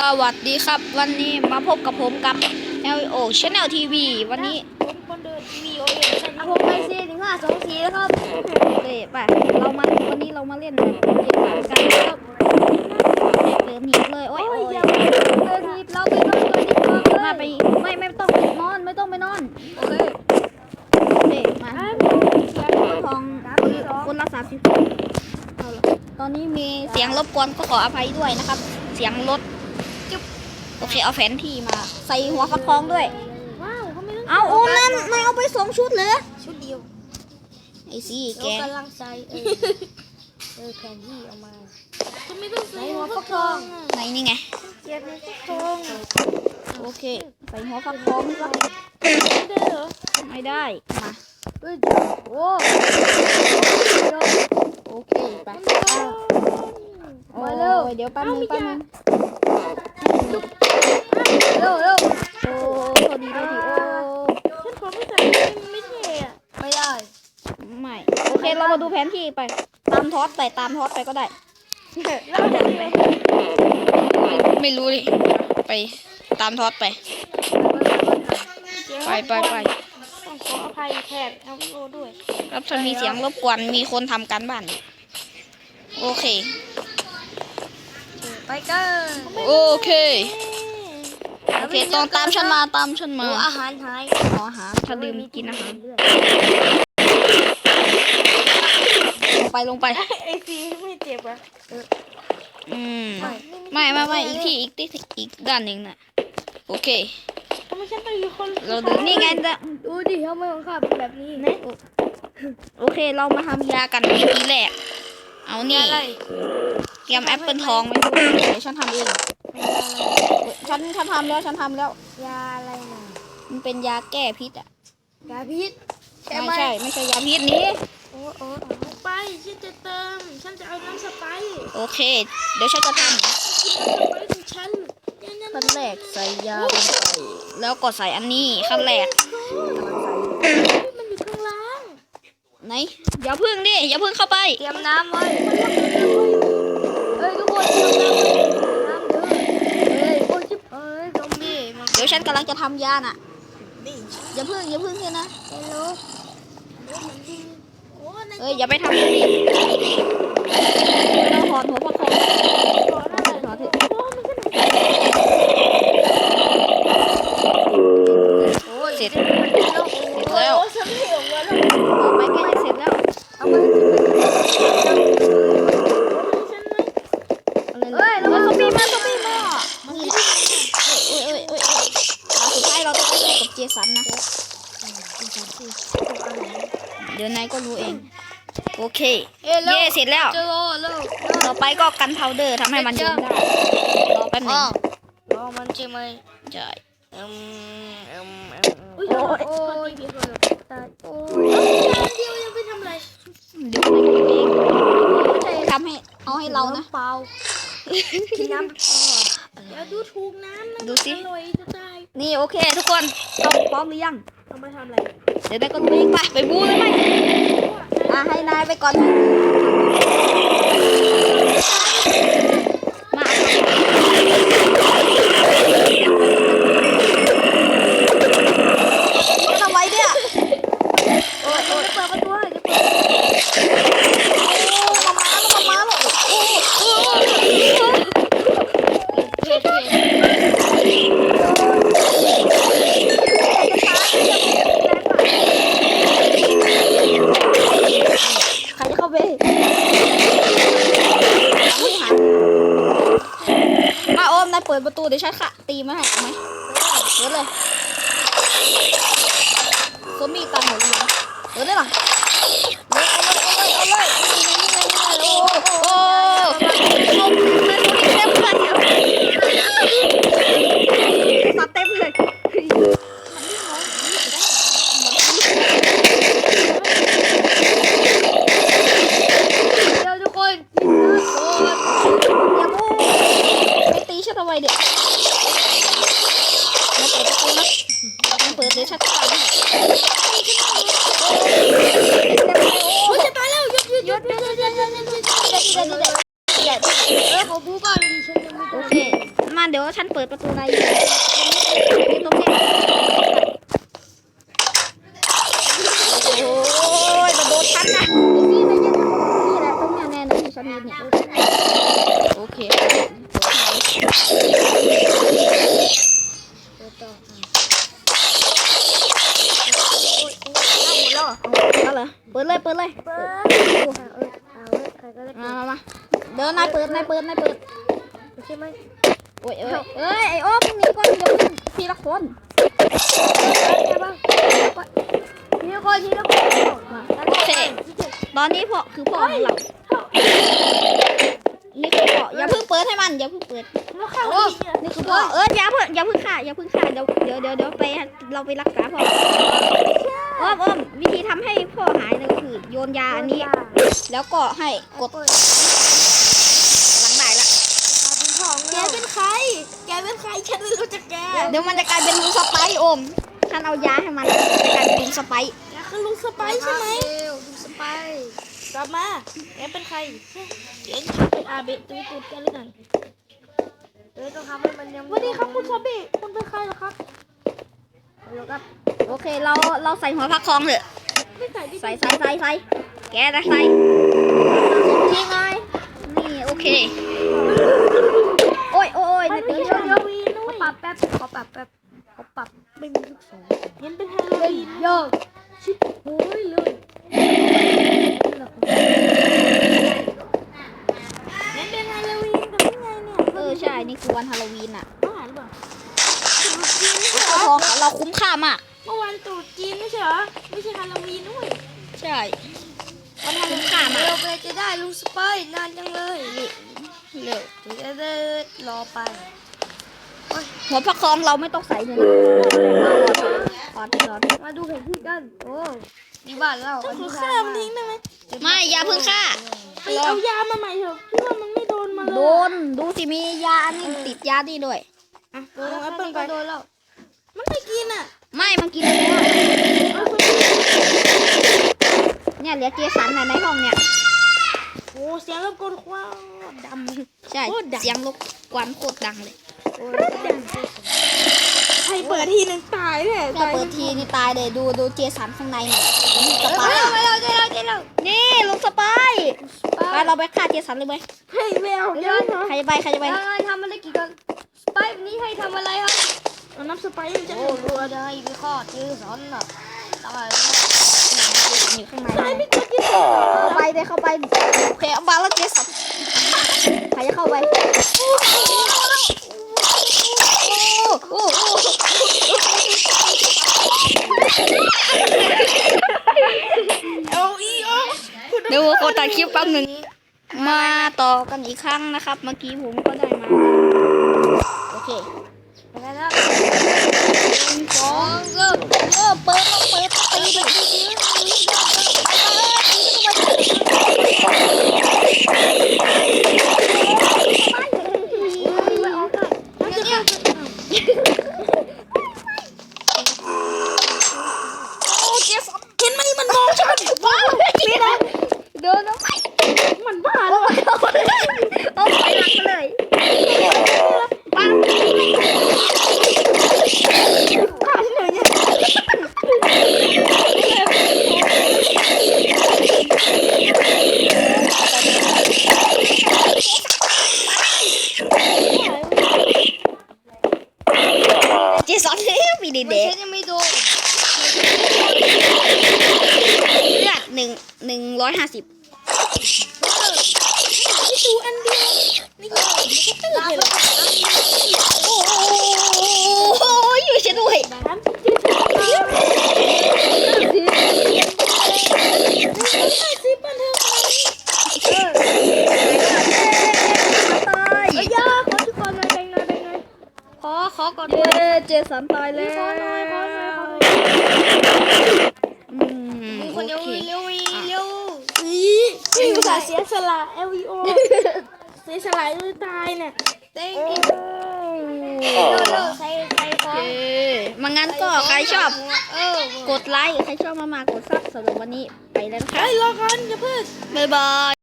สวัสดีครับวันนี้มาพบกับผมกับ LO Channel TV วันนี้ผมคนเดิน V O A ใช่ไหมอะผมไปซีถึงห้าสองสี่แล้วครับเล่ไปเรามาวันนี้เรามาเล่นเกมกันครับเริ่มหนีเลยโอ้ยโอ้ยอย่าไปเออทีเราไปนอนกันดีกว่ามาไปไม่ไม่ต้องนอนไม่ต้องไปนอนโอเคเล่มาทองคนละสามสิบเอาละตอนนี้มีเสียงรบกวนก็ขออภัยด้วยนะครับ เสียงรถ โอเคเอาแผนที่มา ใส่หัวฟักทองด้วย ว้าวเขาไม่ต้องเอาโอ้นั่นนายเอาไปสองชุดเลยชุดเดียวไอ้ซี่แกเรากำลังใส่เออเออแผนที่เอามาก็ไม่ต้องใส่ใส่หัหัววฟัฟักกททอองงไหนนี่ไงเก็บหัวฟักทองโอเค ใส่หัวฟักทองซะไม่ได้เหรอไม่ได้มาเฮ้ยโอ้โอเคไปโอ้ยเดี๋ยวแป๊บนึงแป๊บนึง เร็วเร็วโอ้โทษดีโทษดีโอ้ฉันขอไม่ใส่มันไม่เท่อะไม่ได้ ไม่โอเคเรามาดูแผนที่ไป ตามทอสไปตามทอสไปก็ได้ แล้วจะไปไม่รู้ดิไปตามทอสไป ไปไปไปต้องขออภัยแทนเอลโอด้วย รับถ้ามีเสียงรบกวนมีคนทำการบ้านอยู่โอเค ไปกันโอเคโอ เคต้องตามฉันมาตามฉันมาโอ้อาหารหายขออาหารถ้าลืมกินอาหารเลือดลงไปลงไปไอซีไม่เจ็บอะอืมไม่ไม่ไม่อีกที่อีกที่อีกด้านหนึ่งน่ะโอเคทำไมฉันต้องอยู่คนเราดูนี่ไงจะดูดิทำไมของข้าเป็นแบบนี้นะโอเคเรามาทำยากันทีแรกเอานี่อะไรเตรียมแอปเปิลทองไว้ด้วยเดี๋ยวฉันทำเอง ฉันฉันทำแล้วฉันทำแล้ว ยาอะไรนะมันเป็นยาแก้พิษอะ ยาพิษใช่ไหมไม่ใช่ไม่ใช่ยาพิษนี้ โอ้โอ้เอาไปฉันจะเติม ฉันจะเอาน้ำสไปซ์โอเค เดี๋ยวฉันจะทน้ำสไปซ์ของฉันเนี่ยเนี่ยำขั้นแรกใส่ยาลงไปแล้วก็ใส่อันนี้ขั้นแรกมันอยู่ข้างล่างไหนอย่าพึ่งดิอย่าพึ่งเข้าไป เตรียมน้ำไว้เฮ้ยทุกคนเตรียมน้ำไว้น้ำเด้อเฮ้ยโอ้ยจิ๊บเอ้ยซอมบี้มา เดี๋ยว ฉันกำลังจะทำยาน่ะนี่อย่าพึ่งอย่าพึ่งเลยนะเฮลโลโอ้ในเอ้ยอย่าไปทำมันดิเราถอนหัวประคองก่อนหน้าถอนเถอะโอ้มันก็โอ้ยเสร็จ เสร็จ เสร็จแล้ว โอ้ฉันไม่ออกมาแล้ว ต่อไปใกล้จะเสร็จแล้ว เอามาให้จิ๊บ ฉัน อะไร เฮ้ย แล้ แล้ว ว ก็ ก็ ซ ซ อ อ ม ม บี้ บี้ มา มาซอมบี้มา นี่แหละเอ้ยเอ้ยเอ้ยเอ้ยตาสุดท้ายเราต้องไปสู้กับเจสันนะ เดี๋ยวนายก็รู้เอง โอเค เอ้ยแล้วเย่เสร็จแล้วเจอโลแล้วต่อไปก็กันพาวเดอร์ทำให้มันยืนได้รอแป๊บหนึอ๋งอรอมันใช่ไหมใช่อืมอืมอืมอุ้ยโอ้ยโอ้ยเกือบตายโอ้ยจานเดียวยังไปทำอะไรเดี๋ยวนายก็รู้เองไม่ใช่ทำให้เอาให้เรานะ เปล่ากินน้ำเปล่าเดี๋ยวดูถูกน้ำนะดูสิ อร่อยจะตายนี่โอเค ทุกคนเราพร้อมหรือยัง เอามาทำอะไร เดี๋ยวนายก็วิ่งไปไปบูเลยไหมอะให้นายไปก่อน ประตูเดี๋ยวฉันค่ะ ตีมาให้เอาไหมเปิดเลยซอมบี้ตายหมดเลยเปิดได้หรอ ขอบูก่อนดิฉันยังไม่โอเค มาเดี๋ยวฉันเปิดประตูในตรงนี้โอ้ยมาโดนฉันนะนี่นี่นี่แหละตรงนี้แน่นะที่ฉันยืนเนี่ยโอเคเอาเลยเปิดเลยเปิดเลยเปิด เดินนายเปิดนายเปิดนายเปิดใช่ไหมโอ้ยเอ้ยเอ้ยไอ้โอ้มึงหนีก่อนเดี๋ยวมึงทีละคนใช่บ้างทีละคนทีละคนมาโอเคตอนนี้พ่อคือพ่อของเรานี่คือพ่ออย่าเพิ่งเปิดให้มันอย่าเพิ่งเปิดแล้วข้าวโอ้นี่คือพ่อเอออย่าเพิ่งอย่าเพิ่งฆ่าอย่าเพิ่งฆ่าเดี๋ยวเดี๋ยวเดี๋ยวเดี๋ยวไปเราไปรักษาพ่ออ้อมอ้อมวิธีทำให้พ่อหายเนี่ยก็คือโยนยาอันนี้ แล้วก็ให้กดหลังได้ละ แกเป็นใคร แก เป็นใครฉันไม่รู้จักแกเดี๋ยวมันจะกลายเป็นลุงสไปร์โอมฉันเอายาให้มันจะกลายเป็นลุงสไปร์แกคือลุงสไปซ์ใช่ไหมดูสไปกลับมาแกเป็นใครเดี๋ยวฉันเป็นอาเบะตูตูดแกหรือไงเอ้ยต้องทำให้มันยังสวัสดีครับคุณซอมบี้คุณเป็นใครเหรอครับเดี๋ยวครับโอเคเราเราใส่หัวพักคองเถอะไม่ใส่ดิใส่ใส่ใส่ใส่แกนะใส่ยิงเลยนี่โอเค รับแป๊บขอปรับแป๊บขอปรับไม่มีลูกศรเห็นเป็นฮาโลวีนโยชิบโอ้ยเลยเห็นเป็นฮาโลวีนแต่ไม่ไงเนี่ยเออใช่นี่คือวันฮาโลวีนอะเมื่อวานหรือเปล่าตรุษจีนไม่ใช่ทเรองของเราคุ้มค่ามากเมื่อวานตรุษจีนไม่ใช่เหรอไม่ใช่ฮาโลวีนด้วยใช่วันฮาโลวีนค่ามากเราไปจะได้ลุงสไปนานจังเลยเร็วเดี๋ยวจะรอไป หัวพักคองเราไม่ต้องใส่เลยนะถอดถอดมาดูแผนที่กันโอ้นี่บ้านเราก็คือฆ่ามันทิ้งได้ไหมไม่อย่าเพิ่งฆ่าไปเอายามาใหม่เถอะพี่ว่ามันไม่โดนมาเลยโดนดูสิมียาอันนี้ติดยาดีด้วยอะโดโดนนแอแอปปเปิเปิลลไปก็โดนแล้วมันไม่กินอะ ไม่มันกินไปแล้วเอาไปเนี่ยเหลือเจสันน่ะในห้องเนี่ยโอ้เสียงรบกวนว้าวดำใช่โคตรดังเสียงรบกวนโคตรดังเลยโอ้ย ใครเปิดทีนึงตายเลยแค่เปิดทีนี่ตายเลยดูดูเจสันข้างในหน่อยนี่สเอ้ปายยมาเราเจอเราเจอเรานี่ลุงสปายไปเราไปฆ่าเจสันเลยไหมเฮ้ยแมวเยอะเหรอใครจะไปใครจะไปเอ้ยทำอะไรกี่กันสไปนี้ให้ทำอะไรครับเอาน้ำสไปซ์จะโอ้รัวได้พี่ข้อชื่อสอนน่ะตายอยู่ข้างในตายไม่กดยี่สิบเข้าไปได้เข้าไปโอเคเอามาแล้วเจสันใครจะเข้าไปโอ้โห เอาอีโอเดี๋ยวขอตัดคลิปแป๊บหนึ่งมาต่อกันอีกครั้งนะครับ เมื่อกี้ผมก็ได้มา โอเคยังไงนะหนึ่งสองเริ่มเริ่มเปิดเปิดต้องตีเลยตีตี มีเด็ไม่กใช่ยังไม่โดนเลือดหนึ่งหนึ่งร้อยห้าสิบนี่ดูอันเดียวนี่ก็ตื่นเลย ย้เจสันตายแล้วขอหน่อยขอหน่อยขอหน่อยอืมมีโอคนเดียวเคเร็วเร็วอีนี่ภาษาห์เสียสละ LVO เสียสละจนตายเนี่ยเต้งกินเร็วเร็วใส่ใส่ขโอองเคมางั้นก็ใครชอบเออกดไลค์ ใครชอบมากๆกดซับสำหรับวันนี้ไปแล้วนะครัเฮ้บยรอก่อนอย่าเพิ่งบ๊ายบาย